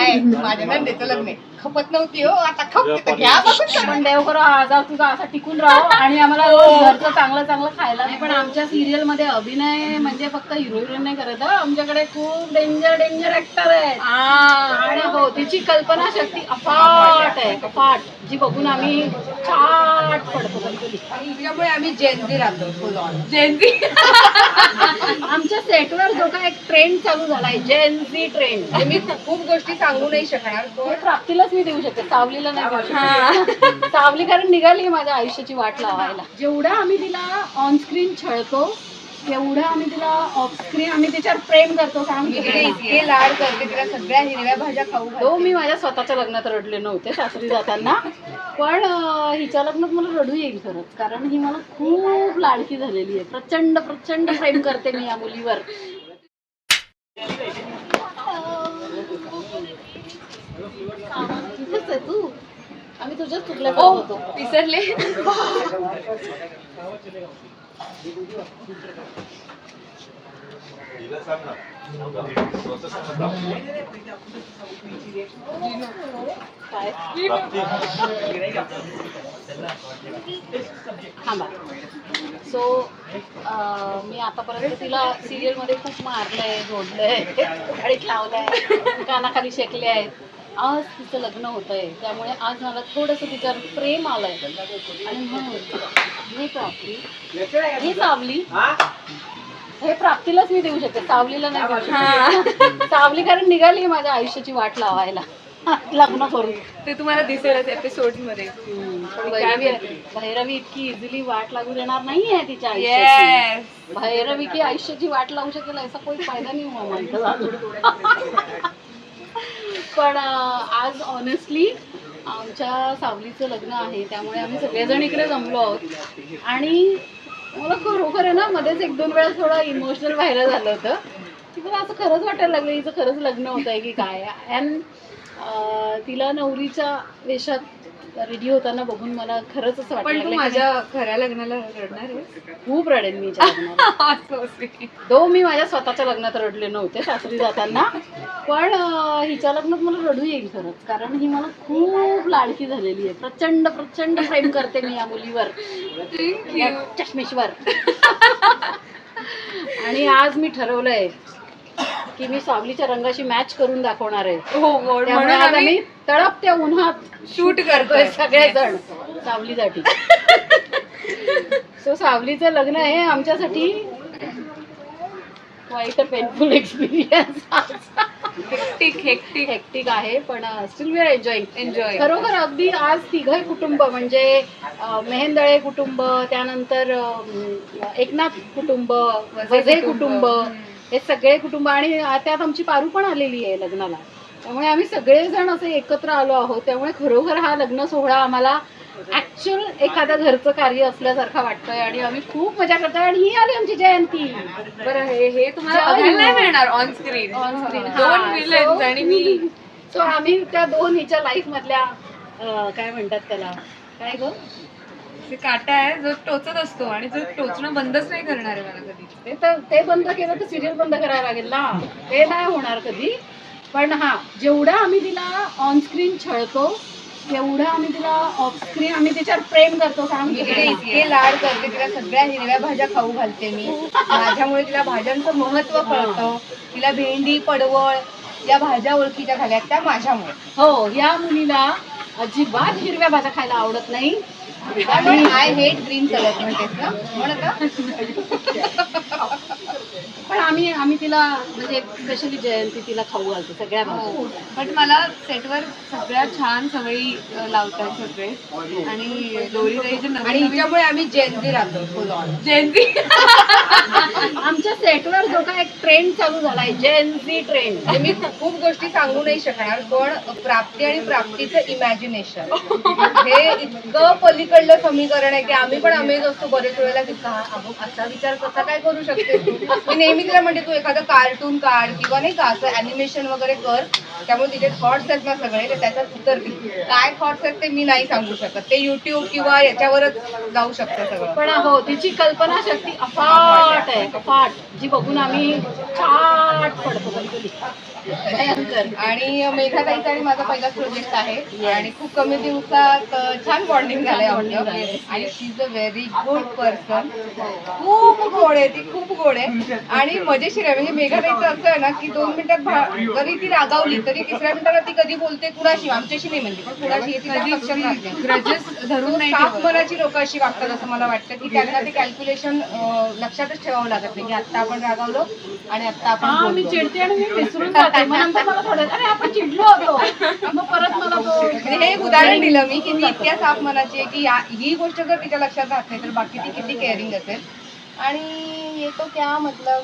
नाही माझ्या नंदेचं लग्न आहे. खपत नव्हती हो. आता खपते तर घ्या बघून पण देव करो आजार तुझा असा टिकून राहो. आणि आम्हाला रोज घरचं चांगलं चांगलं खायला नाही पण आमच्या सिरियलमध्ये अभिनय म्हणजे फक्त हिरो हिरोईन नाही करत हं. आमच्याकडे खूप डेंजर डेंजर ऍक्टर आहेत. आणि हो तिची कल्पना शक्ती अफाट आहे अफाट. जी बघून आम्ही छाट पडतो कधी त्यामुळे आम्ही जेनजी राहतो फुल ऑन आमच्या सेटवर जो काय एक ट्रेंड चालू झालाय जेनझी ट्रेंड म्हणजे मी खूप गोष्टी सांगू नाही शकणार पण प्राप्तीलाच मी देऊ शकते. सावलीला नाही देऊ शकत. सावली कारण निघाली माझ्या आयुष्याची वाट लावायला. जेवढा आम्ही तिला ऑन स्क्रीन छळतो तेवढं आम्ही तिला ऑफ स्क्रीन आम्ही तिच्यावर प्रेम करतो मी तिला इतके लाड करते तिला सगळ्या हिरव्या भाज्या खाऊ घालते. हो मी माझ्या स्वतःच्या लग्नात रडले नव्हते सासरी जाताना. पण अं, हिच्या लग्नात मला रडू येईल खरंच कारण ही मला खूप लाडकी झालेली आहे. प्रचंड प्रचंड प्रेम करते मी या मुलीवर. आहे तू? आम्ही तुझ्याच चुकल्या होतो. विसरले. थांबा. सो मी आतापर्यंत तिला सिरियलमध्ये खूप मारलंय जोडलंय गाडीत लावलंय कानाखाली शेकले आहेत आज तिचं लग्न होत आहे त्यामुळे आज मला थोडंसं तिच्यावर प्रेम आलंय. आणि म्हणून हे प्राप्ती ही सावली हे? प्राप्तीलाच मी देऊ शकते. सावलीला नाही देऊ शकत. सावली कारण निघाली माझ्या आयुष्याची वाट लावायला. लग्न करून. ते तुम्हाला दिसेलच एपिसोडमध्ये भैरवी भैरवी इतकी इझिली वाट लागू देणार नाहीये तिच्या आयुष्याची. भैरवी की आयुष्याची वाट लावू शकेल असा काही फायदा नाही हुआ म्हणतो पण आज ऑनेस्टली आमच्या सावलीचं लग्न आहे त्यामुळे आम्ही सगळेजण इकडे जमलो आहोत. आणि मला खरोखर आहे ना मध्येच एक दोन वेळा थोडं इमोशनल व्हायला झालं होतं. की मला असं खरंच वाटायला लागलं हिचं खरंच लग्न होत आहे की काय. अँड तिला नवरीच्या वेशात रेडी होताना बघून मला खरंच असं पण तू की माझ्या खऱ्या लग्नाला रडणार आहे खूप रडेन मी लग्नाला. दो मी माझ्या स्वतःच्या लग्नात रडले नव्हते सासरी जाताना. पण अं, हिच्या लग्नात मला रडू येईल खरंच कारण ही मला खूप लाडकी झालेली आहे. प्रचंड प्रचंड प्रेम करते मी या मुलीवर. या चष्मेश्वर. आणि आज मी ठरवलंय की मी सावलीच्या रंगाशी मॅच करून दाखवणार आहे. हो गोड त्यामुळे म्हणून आज आम्ही आम्ही तडपत्या उन्हात शूट करतोय. सगळेजण. सावलीसाठी. सो सावलीचं लग्न आहे आमच्यासाठी. वाईट painful experience hectic hectic hectic आहे पण still we are enjoying enjoy खरोखर अगदी आज तिघही कुटुंब म्हणजे अं, मेहेंदळे कुटुंब त्यानंतर अं, एकनाथ कुटुंब वझे कुटुंब हे सगळे कुटुंब आणि त्यात आमची पारू पण आलेली आहे लग्नाला. त्यामुळे आम्ही सगळेजण असे एकत्र आलो आहोत. त्यामुळे खरोखर हा लग्न सोहळा आम्हाला ऍक्च्युअल एखाद्या घरचं कार्य असल्यासारखा वाटतोय आणि आम्ही खूप मजा करतोय आणि ही आली आमची जयंती. बरं हे हे तुम्हाला जय बघायला नाही. मिळणार ऑन स्क्रीन ऑन स्क्रीन दोन आणि मी. सो आम्ही त्या दोन हिच्या लाईफ मधल्या काय म्हणतात त्याला? काय ग? ते काटा आहे जो टोचत असतो आणि जो टोचणं बंदच नाही करणार आहे मला कधी. ते तर ते बंद केलं तर सिरियल बंद करायला लागेल ना. ते नाही होणार कधी. पण हा जेवढा आम्ही तिला ऑन स्क्रीन छळतो तेवढं आम्ही तिला ऑफ स्क्रीन आम्ही तिच्यावर प्रेम करतो मी तिला इतके लाड करते तिला सगळ्या हिरव्या भाज्या खाऊ घालते मी. माझ्यामुळे तिला भाज्यांचं महत्त्व कळतं. तिला भेंडी पडवळ या भाज्या ओळखीच्या झाल्या त्या माझ्यामुळे. हो या मुलीला अजिबात हिरव्या भाज्या खायला आवडत नाही. आय हेट ग्रीन कलर पण आम्ही आम्ही तिला म्हणजे स्पेशली जयंती तिला खाऊ घालतो सगळ्या भाज्या. पण मला सेटवर सगळ्या छान सवयी लावतात सगळे. आणि दोरीताईचे आणि हिच्यामुळे आम्ही जेनजी राहतो जेनजी आमच्या सेटवर जो काय एक ट्रेंड चालू झालाय ट्रेंड म्हणजे मी खूप गोष्टी सांगू नाही शकणार पण प्राप्ती आणि प्राप्तीचं इमॅजिनेशन हे इतकं पलीकडलं समीकरण आहे की आम्ही पण अमेज असतो बरेच वेळेला की का असा विचार कसा काय करू शकते तू? मी नेहमी तिला म्हणते तू एखादं कार्टून काढ किंवा नाही का असं अॅनिमेशन वगैरे कर. त्यामुळे तिचे थॉट्स आहेत ना सगळे ते त्याच्यात उतरतील काय थॉट्स आहेत ते मी नाही सांगू शकत. ते युट्यूब किंवा याच्यावरच जाऊ शकतं सगळं. पण हो तिची कल्पना शक्ती अफाट आहे अफाट जी बघून आम्ही छाट पडतो कधी भयंकर आणि मेघाताईचा आणि माझा पहिलाच प्रोजेक्ट आहे आणि खूप कमी दिवसात छान बॉन्डिंग झालंय. आणि she is a very good person खूप गोड आहे ती खूप गोड आहे आणि मजेशीर आहे म्हणजे मेघाताईचं असं आहे ना की दोन मिनिटात जरी ती रागावली तरी तिसऱ्या मिनिटाला ती कधी बोलते कुणाशी आमच्याशी नाही म्हणजे पण कुणाशी. ग्रजेस धरून साफ. मनाची लोक अशी वागतात असं मला वाटतं की त्यांना ते कॅल्क्युलेशन लक्षातच ठेवावं लागत नाही की आत्ता आपण रागावलो आणि आत्ता आपण मी. चिडते आणि मी विसरून जाते मग नंतर मला थोडं अरे आपण चिडलो होतो. मग परत मला तो हे एक उदाहरण दिलं मी की इतक्या साफ मनाची आहे की या- ही गोष्ट जर तिच्या लक्षात राहत नाही तर बाकी ती किती केअरिंग असेल. आणि येतो क्या मतलब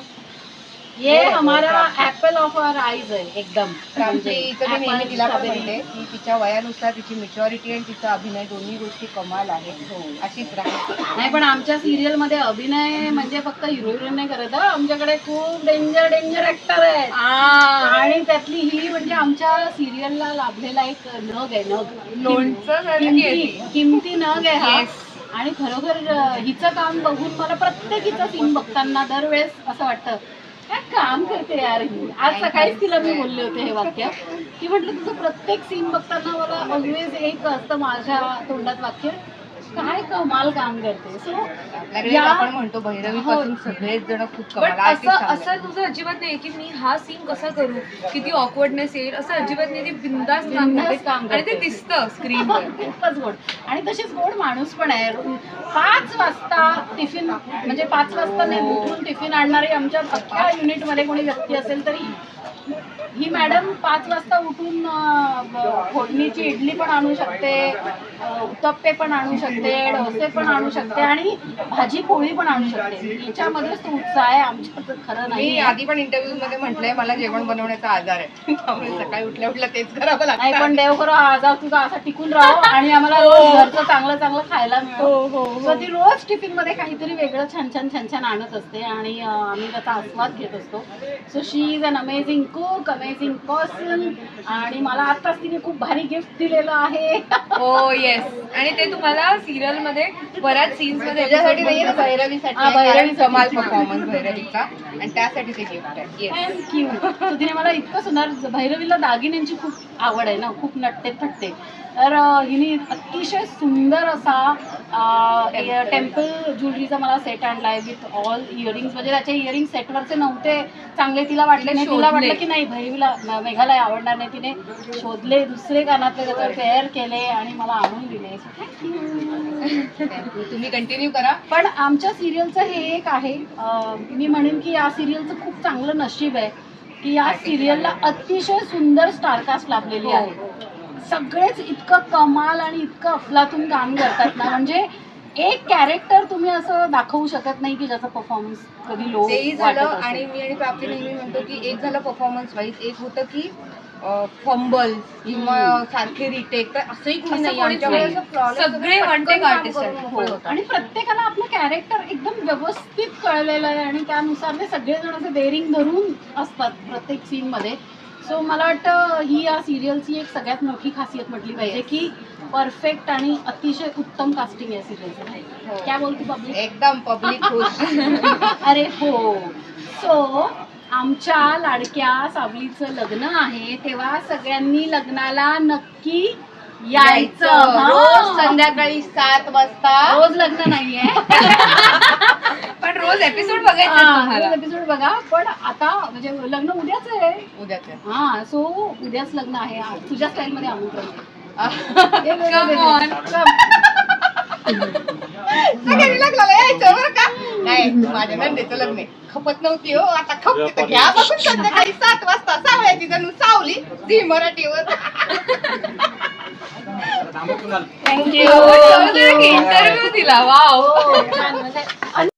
ये हमारा ऍपल ऑफ आवर आईज आहे एकदम. प्राप्तीचं मी नेहमी Apple तिला पण strawberry. म्हणते की तिच्या वयानुसार तिची मेच्युरिटी आणि तिचा अभिनय दोन्ही गोष्टी कमाल आहेत. अशीच राहते नाही पण आमच्या सिरियलमध्ये अभिनय म्हणजे फक्त हिरो हिरोईन नाही करत हं. आमच्याकडे खूप डेंजर डेंजर ऍक्टर आहेत. आणि त्यातली ही म्हणजे आमच्या सिरियलला लाभलेला एक नग आहे नग. लोणचं आहे किमती नग आहे हा. आणि खरोखर हिचं काम बघून मला प्रत्येक हिचं सीन बघताना दरवेळेस असं वाटतं काम करते यार ही. आज सकाळीच तिला मी बोलले होते हे वाक्य. की म्हटलं तुझं प्रत्येक सीन बघताना मला ऑलवेज एक असतं माझ्या तोंडात वाक्य. काय कमाल काम करते. सो आपल्याकडे या- आपण म्हणतो भैरवी पासून सगळेच जण खूप कमाल असं artist असं. तुझं अजिबात नाही की मी हा सीन कसा करू किती ऑकवर्डनेस येईल असं अजिबात नाही ती बिंदास काम बिनधास्त करते. काम आणि ते करते. दिसतं स्क्रीनवर खूपच गोड. आणि तशीच गोड माणूस पण आहे. पाच वाजता टिफिन म्हणजे पाच वाजता नाही उठून टिफिन आणणारी आमच्या अख्ख्या युनिटमध्ये कोणी व्यक्ती असेल तरी ही मॅडम पाच वाजता उठून फोडणीची इडली पण आणू शकते उत्तप्पे पण आणू शकते डोसे पण आणू शकते आणि भाजी पोळी पण आणू शकते. हिच्यामध्येच तो उत्साह आहे आमच्या खरं मी नाही आधी पण इंटरव्ह्यू मध्ये म्हटलंय मला जेवण बनवण्याचा आजार आहे. त्यामुळे सकाळी उठल्या उठल्या तेच करावं लागतं. पण देव करो आज तुझा असा टिकून राहो आणि आम्हाला रोज घरचं चांगलं चांगलं खायला मिळो सो ती रोज टिफिनमध्ये काहीतरी वेगळं छान छान छान छान आणत असते आणि आम्ही त्याचा आस्वाद घेत असतो. So she is an amazing cook amazing person आणि मला आताच तिने खूप भारी गिफ्ट दिलेलं आहे. हो येस आणि ते तुम्हाला सिरियलमध्ये बऱ्याच सीन्समध्ये त्याच्यासाठी नाही ना, भैरवीसाठी हा, आहे, कारण भैरवीसाठी. कमाल परफॉर्मन्स भैरवीचा. आणि त्यासाठी ते गिफ्ट आहे. Yes. थँक्यू तिने मला इतकं सुंदर भैरवीला दागिन्यांची खूप आवड आहे ना खूप नटते थटते. तर हिने अतिशय सुंदर असा टेम्पल ज्वेलरीचा मला सेट आणलाय विथ ऑल इयरिंग्स म्हणजे त्याचे इयरिंग सेटवरचे नव्हते. चांगले तिला वाटले नाही. तिला. वाटलं की नाही भैरवीला म- मेघाला आवडणार नाही. तिने शोधले दुसरे कानातले त्याच्यावर पेअर केले आणि मला आणून दिले. तुम्ही कंटिन्यू करा. पण आमच्या सिरियलचं हे एक आहे. मी म्हणेन की या सिरियलचं खूप चांगलं नशीब आहे की या सिरियलला अतिशय सुंदर स्टारकास्ट लाभलेली आहे. सगळेच इतकं कमाल आणि इतकं अफलातून काम करतात ना म्हणजे एक कॅरेक्टर तुम्ही असं दाखवू शकत नाही की ज्याचा परफॉर्मन्स कधी लो तेही झालं आणि मी आणि प्राप्ती नेहमी म्हणतो की एक झालं परफॉर्मन्स वाईज एक होतं की फंबल किंवा सारखे रिटेक तर असंही कुणी असं नाही कोणीच आमच्याकडे नाही. असं flawless सगळे पटकन one take काम artist करून आहेत. मोकळे होतात. आणि प्रत्येकाला आपलं कॅरेक्टर एकदम व्यवस्थित कळलेलं आहे आणि त्यानुसार ते सगळेजण असे बेरिंग धरून असतात प्रत्येक सीन मध्ये सो मला वाटतं ही या सिरियलची एक सगळ्यात मोठी खासियत म्हटली पाहिजे की परफेक्ट आणि अतिशय उत्तम कास्टिंग आहे. सिरियलचं हो. काय बोलते पब्लिक एकदम पब्लिक खुश. अरे हो. सो आमच्या लाडक्या सावलीचं लग्न आहे तेव्हा सगळ्यांनी लग्नाला नक्की यायचं. रोज हा. संध्याकाळी सात वाजता. रोज लग्न नाहीये. पण रोज एपिसोड बघायचे एपिसोड बघा. पण आता म्हणजे लग्न उद्याच आहे. उद्याचं हा सो उद्याच लग्न आहे. तुझ्या स्टाईल मध्ये यायचं बरं का? नाही माझ्या नंदेचं लग्न आहे. खपत नव्हती हो. आता खपते घ्या बघून संध्याकाळी सात वाजता सावळ्याची जणू सावली झी मराठीवर. थँक्यू इंटरव्ह्यू दिला. म्हणजे